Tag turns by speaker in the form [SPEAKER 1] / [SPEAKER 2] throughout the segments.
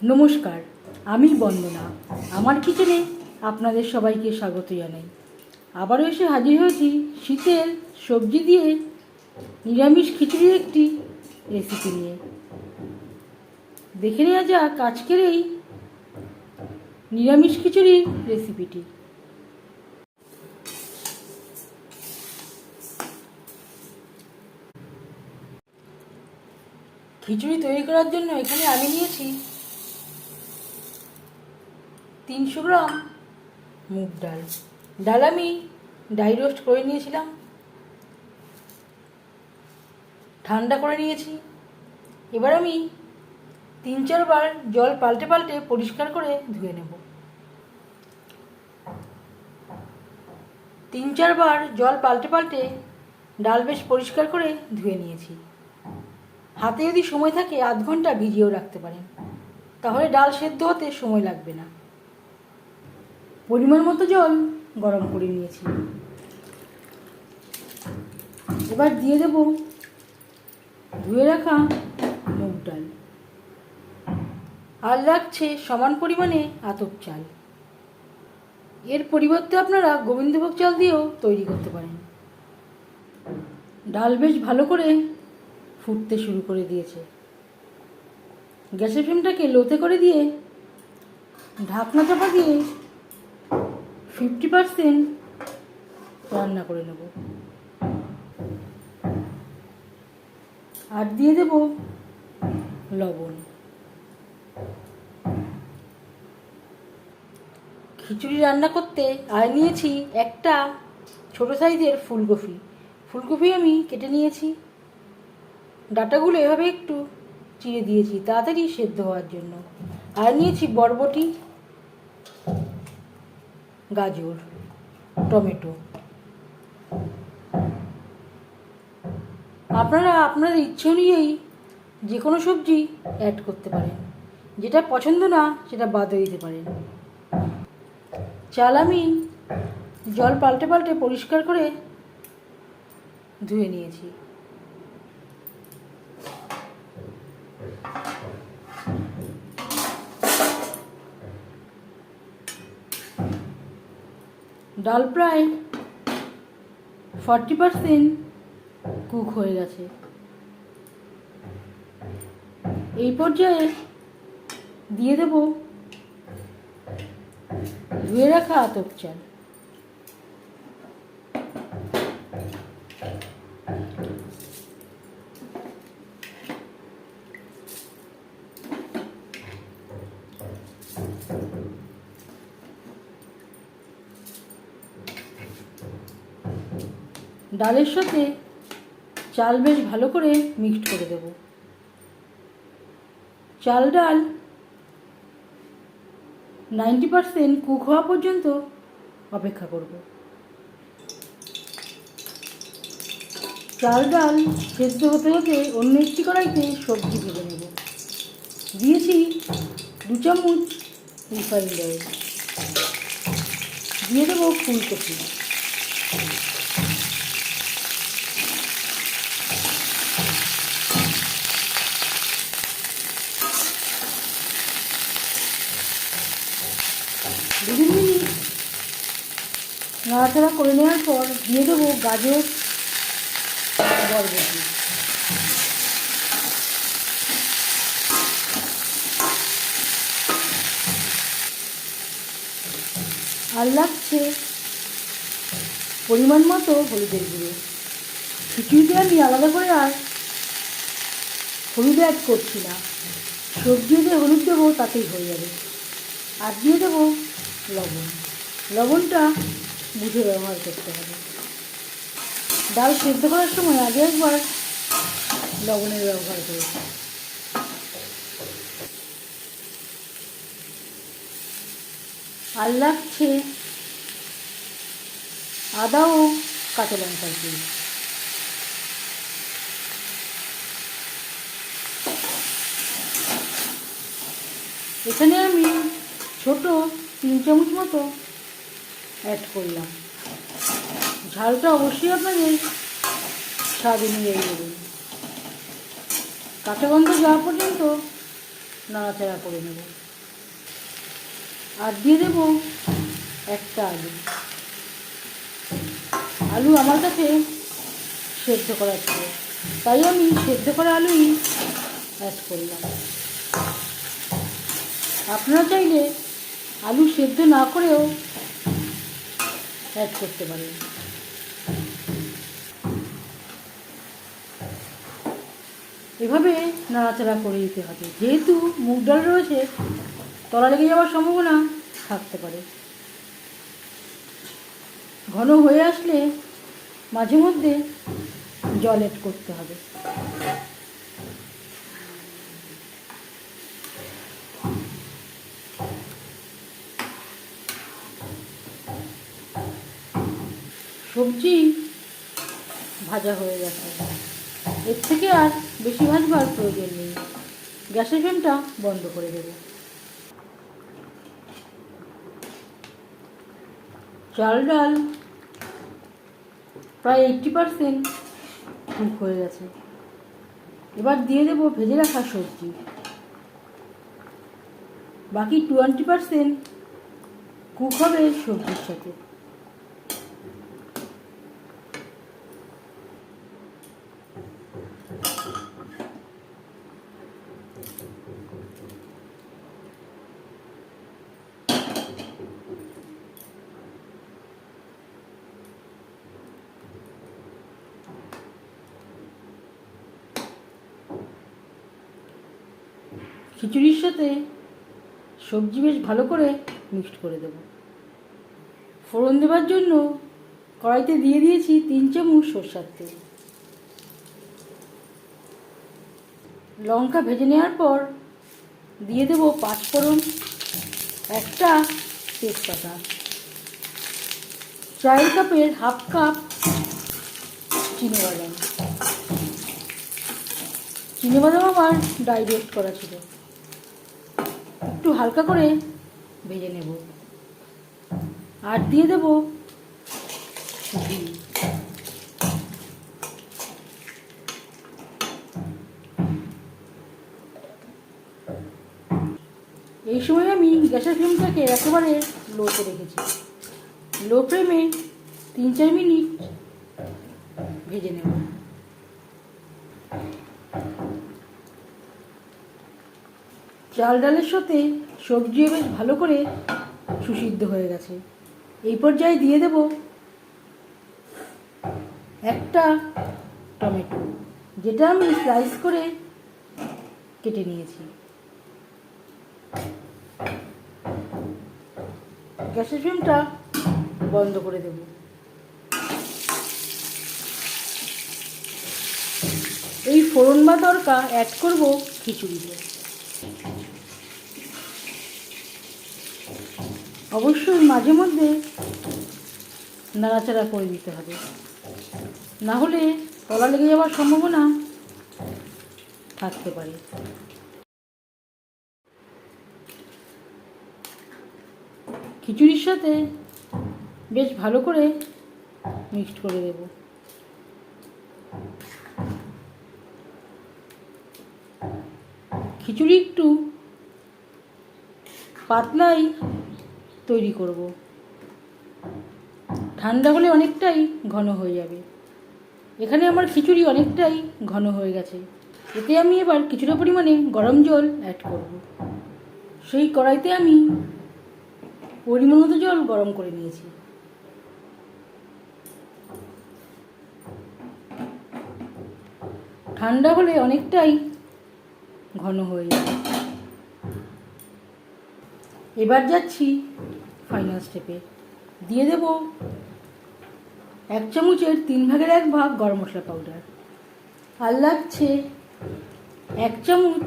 [SPEAKER 1] নমস্কার, আমি বন্দনা। আমার কিচেনে আপনাদের সবাইকে স্বাগত জানাই। আবারও এসে হাজির হয়েছি শীতের সবজি দিয়ে নিরামিষ খিচুড়ির একটি রেসিপি নিয়ে। দেখে নেওয়া যাক আজকের এই নিরামিষ খিচুড়ির রেসিপিটি খিচুড়ি তৈরি করার জন্য এখানে আমি নিয়েছি তিনশো গ্রাম মুগ ডাল। ডাল আমি ডাই রোস্ট করে নিয়েছিলাম। ঠান্ডা করে নিয়েছি। এবার আমি তিন চারবার জল পাল্টে পাল্টে পরিষ্কার করে ধুয়ে নেব। তিন চারবার জল পাল্টে পাল্টে ডাল বেশ পরিষ্কার করে ধুয়ে নিয়েছি। হাতে যদি সময় থাকে আধ ঘণ্টা ভিজিয়েও রাখতে পারেন। তাহলে ডাল সেদ্ধ হতে সময় লাগবে না। পরিমাণ মতো জল গরম করে নিয়েছি এবার দিয়ে দেব ধুয়ে রাখা মুগ ডাল। আর লাগছে সমান পরিমাণে আতপ চাল। এর পরিবর্তে আপনারা গোবিন্দভোগ চাল দিয়েও তৈরি করতে পারেন। ডাল বেশ ভালো করে ফুটতে শুরু করে দিয়েছে। গ্যাসের ফ্লেমটাকে লোতে করে দিয়ে ঢাকনা চাপা দিয়ে ফিফটি পার্সেন্ট রান্না করে নেব। আর দিয়ে দেব লবণ। খিচুড়ি রান্না করতে আর নিয়েছি একটা ছোট সাইজের ফুলকপি। ফুলকপি আমি কেটে নিয়েছি। ডাটাগুলো এভাবে একটু চিড়ে দিয়েছি, তাড়াতাড়ি সেদ্ধ হওয়ার জন্য। আর নিয়েছি বরবটি। গাজর, টমেটো। আপনারা, আপনাদের ইচ্ছে অনুযায়ী যে কোনো সবজি অ্যাড করতে পারেন। যেটা পছন্দ না, সেটা বাদও দিতে পারেন। চাল আমি জল পাল্টে পাল্টে পরিষ্কার করে ধুয়ে নিয়েছি। ডাল প্রায় ফর্টি পারসেন্ট কুক হয়ে গেছে। এই পর্যায়ে দিয়ে দেব ধুয়ে রাখা আতপ চাল। ডালের সাথে চাল বেশ ভালো করে মিক্সড করে দেব। চাল ডাল নাইনটি পারসেন্ট কুক হওয়া পর্যন্ত অপেক্ষা করব। চাল ডাল সেদ্ধ হতে হতে অন্য একটি কড়াইতে সবজি ভেজে নেব। দিয়েছি দু চামচ রিফাইন্ড অয়েল দিয়ে দেবো ফুলকপি। মিনিট নাড়াচাড়া করে নেওয়ার পর দিয়ে দেবো গাজর বরবটি। আর লাগছে পরিমাণ মতো হলুদের গুঁড়ো। খিচুড়িতে আমি আলাদা করে আর হলুদ অ্যাড করছি না। সবজিতে হলুদ দেবো তাতেই হয়ে যাবে। আর দিয়ে দেবো লবণ। লবণটা বুঝে ব্যবহার করতে হবে। ডাল সেদ্ধ করার সময় আগে একবার লবণের ব্যবহার করেছি আর লাগছে আদা ও কাঁচা লঙ্কার পিস এখানে আমি ছোট তিন চামচ মতো অ্যাড করলাম। ঝালটা অবশ্যই আপনাদের স্বাদ অনুযায়ী দেবেন। কাঁচা গন্ধ যাওয়া পর্যন্ত নাড়াচাড়া করে নেব। আর দিয়ে দেবো একটা আলু। আলু আমার কাছে সেদ্ধ করা ছিল, তাই আমি সেদ্ধ করা আলুই অ্যাড করলাম। আপনারা চাইলে আলু সেদ্ধ না করেও অ্যাড করতে পারেন। এভাবে নাড়াচাড়া করে দিতে হবে। যেহেতু মুগ ডাল রয়েছে, তলা লেগে যাওয়ার সম্ভাবনা থাকতে পারে। ঘন হয়ে আসলে মাঝে মধ্যে জল এড করতে হবে। সবজি ভাজা হয়ে গেছে। এর থেকে আর বেশি ভাজবার প্রয়োজন নেই। গ্যাসের ফ্লেমটা বন্ধ করে দেব। চাল ডাল প্রায় এইটটি পারসেন্ট কুক হয়ে গেছে। এবার দিয়ে দেবো ভেজে রাখা সবজি। বাকি টোয়েন্টি পারসেন্ট কুক হবে সবজির সাথে। খিচুড়ির সাথে সবজি বেশ ভালো করে মিক্সড করে দেব। ফোড়ন দেওয়ার জন্য কড়াইতে দিয়ে দিয়েছি তিন চামচ সরষার তেল। লঙ্কা ভেজে নেওয়ার পর দিয়ে দেব পাঁচ ফোড়ন একটা তেজপাতা। চায়ের কাপের হাফ কাপ চিনি বাদাম। চিনি বাদাম আমার ডাইরেক্ট করা ছিল। একটু হালকা করে ভেজে নেব। আর দিয়ে দেব ঘি এই সময় আমি গ্যাসের ফ্লেমটাকে একেবারে লোতে রেখেছি। লো ফ্লেমে তিন চার মিনিট ভেজে নেব। চাল ডালের সাথে সবজিও বেশ ভালো করে সুসিদ্ধ হয়ে গেছে। এই পর্যায়ে দিয়ে দেব একটা টমেটো, যেটা আমি স্লাইস করে কেটে নিয়েছি। গ্যাসের ফ্লেমটা বন্ধ করে দেব। এই ফোড়ন বা তরকা অ্যাড করব খিচুড়িতে। অবশ্যই মাঝে মধ্যে নাড়াচাড়া করে দিতে হবে। না হলে তলা লেগে যাওয়ার সম্ভাবনা থাকতে পারে। খিচুড়ির সাথে বেশ ভালো করে মিক্সড করে দেব। খিচুড়ি একটু পাতলাই তৈরি করব। ঠান্ডা হলে অনেকটাই ঘন হয়ে যাবে। এখানে আমার খিচুড়ি অনেকটাই ঘন হয়ে গেছে। এতে আমি এবার কিছুটা পরিমাণে গরম জল অ্যাড করব। সেই কড়াইতে আমি পরিমাণ মতো জল গরম করে নিয়েছি। ঠান্ডা হলে অনেকটাই ঘন হয়ে যাবে। এবার যাচ্ছি ফাইনাল স্টেপে দিয়ে দেব এক চামচের তিন ভাগের এক ভাগ গরম মশলা পাউডার আর লাগছে এক চামচ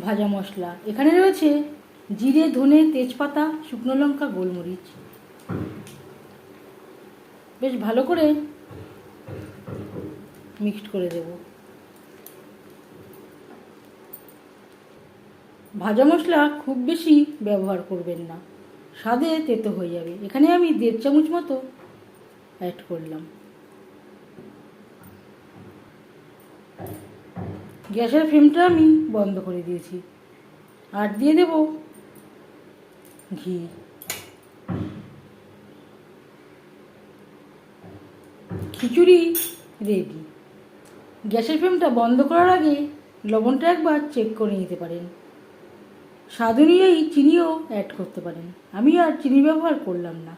[SPEAKER 1] ভাজা মশলা। এখানে রয়েছে জিরে, ধনে, তেজপাতা, শুকনো লঙ্কা, গোলমরিচ। বেশ ভালো করে মিক্সড করে দেব। ভাজা মশলা খুব বেশি ব্যবহার করবেন না। স্বাদে তেতো হয়ে যাবে। এখানে আমি দেড় চামচ মতো অ্যাড করলাম। গ্যাসের ফ্লেমটা আমি বন্ধ করে দিয়েছি। আর দিয়ে দেব ঘি। খিচুড়ি রেডি গ্যাসের ফ্লেমটা বন্ধ করার আগে লবণটা একবার চেক করে নিতে পারেন। স্বাদ অনুযায়ী চিনিও অ্যাড করতে পারেন। আমি আর চিনি ব্যবহার করলাম না।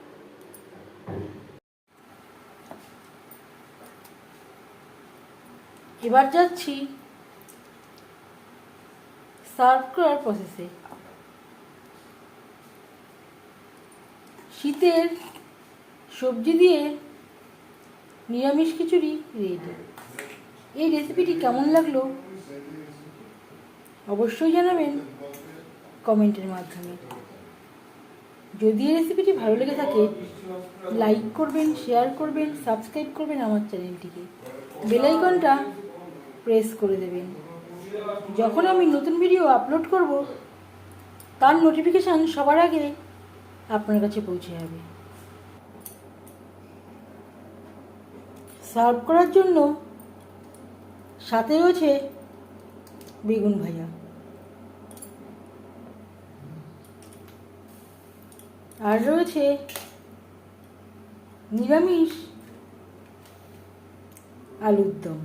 [SPEAKER 1] এবার যাচ্ছি সার্ভ করার প্রসেসে শীতের সবজি দিয়ে নিরামিষ খিচুড়ি রেডি এই রেসিপিটি কেমন লাগল? অবশ্যই জানাবেন। কমেন্টের মাধ্যমে। যদি এই রেসিপিটি ভালো লেগে থাকে লাইক করবেন শেয়ার করবেন সাবস্ক্রাইব করবেন আমার চ্যানেলটিকে বেলাইকনটা প্রেস করে দেবেন। যখন আমি নতুন ভিডিও আপলোড করব, তার নোটিফিকেশান সবার আগে আপনার কাছে পৌঁছে যাবে। সার্ভ করার জন্য সাথে রয়েছে বেগুন ভাজা। আর রয়েছে নিরামিষ আলুর দম।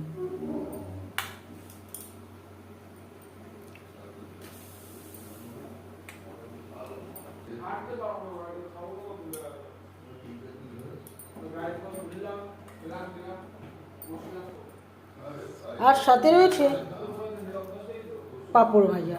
[SPEAKER 1] আর সাথে রয়েছে পাঁপড় ভাজা।